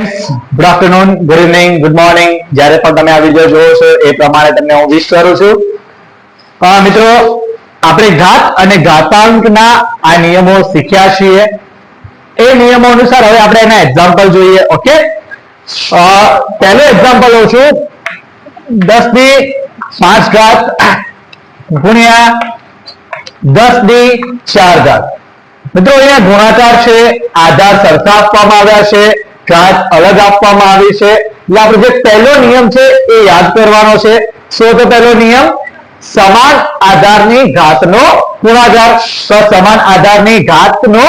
Good afternoon good evening good morning જ્યારે પણ તમે આ વીડિયો જોવો છો, એ પ્રમાણે તમને હું વિશ કરું છું. મિત્રો, આપણે ઘાત અને ઘાતાંકના આ નિયમો શીખ્યા છીએ. એ નિયમો અનુસાર હવે આપણે એના એક્ઝામ્પલ જોઈએ ઓકે પહેલું એક્ઝામ્પલ લઉં છું. દસની પાંચ ઘાત ગુણ્યા દસની ચાર ઘાત. મિત્રો, અહીંયા ગુણાકાર છે, આધાર સરખા આપવામાં આવ્યા છે. ઘાત અલગ આપવામાં આવી છે. એટલે આપણે જે પહેલો નિયમ છે એ યાદ કરવાનો છે. શું પહેલો નિયમ? સમાન આધારની ઘાતનો ગુણાકાર. સમાન આધારની ઘાતનો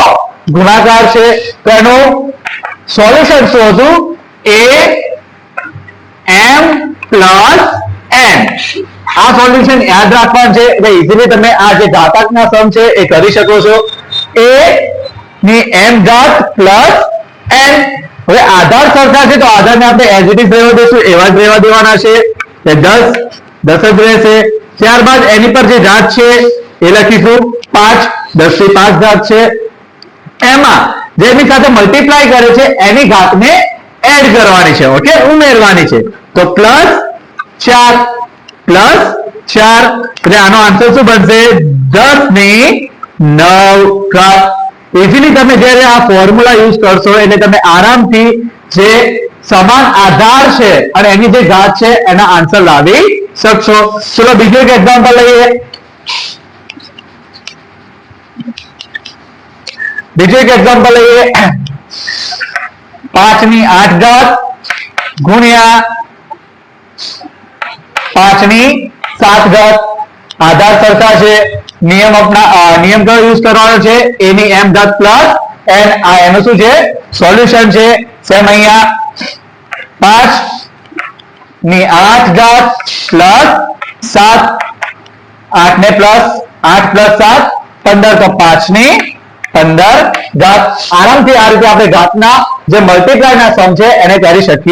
ગુણાકાર છે. તેનું સોલ્યુશન શું હતું એ, એમ પ્લસ એન. આ સોલ્યુશન યાદ રાખવાનું છે. એટલે ઇઝીલી તમે આ જે ઘાતકના સમ છે એ કરી શકો છો. એ ની એમ ઘાત પ્લસ એન. હવે આધાર સરખા છે તો આધારને આપણે એઝ ઇટ ઇઝ રહેવા દઈશું એવા જ રહેવા દેવાના છે. એટલે દસ દસ જ રહેશે. ત્યારબાદ એની પર જે ઘાત છે, એ લખીશું. પાંચ, દસથી પાંચ ઘાત છે. એમાં જેની સાથે મલ્ટીપ્લાય કરે છે, એની ઘાતને એડ કરવાની છે. ઓકે ઉમેરવાની છે. તો પ્લસ ચાર પ્લસ ચાર. એટલે આનો આન્સર શું બનશે? દસની નવ ઘાત. ઇઝીલી તમે જ્યારે આ ફોર્મ્યુલા યુઝ કરશો, એટલે તમે આરામથી જે સમાન આધાર છે અને એની જે ઘાત છે, એના આન્સર લાવી શકશો. ચલો બીજું એક એક્ઝામ્પલ લઈએ. બીજું એક એક્ઝામ્પલ લઈએ. પાંચની આઠ ઘાત ગુણ્યા પાંચની સાત ઘાત. આધાર સરખા છે. નિયમ આપણા નિયમ કયો યુઝ કરવાનો છે? એની એમ ઘાત પ્લસ એન આ એનું શું છે? સોલ્યુશન છે. સેમ અહીંયા. પાંચની આઠ ઘાત પ્લસ સાત, આઠ ને પ્લસ આઠ પ્લસ સાત, પંદર. તો પાંચની પંદર ઘાત આરામથી આ રીતે આપણે ઘાતના જે મલ્ટીપ્લાય ના સમ છે, એને કરી શકીએ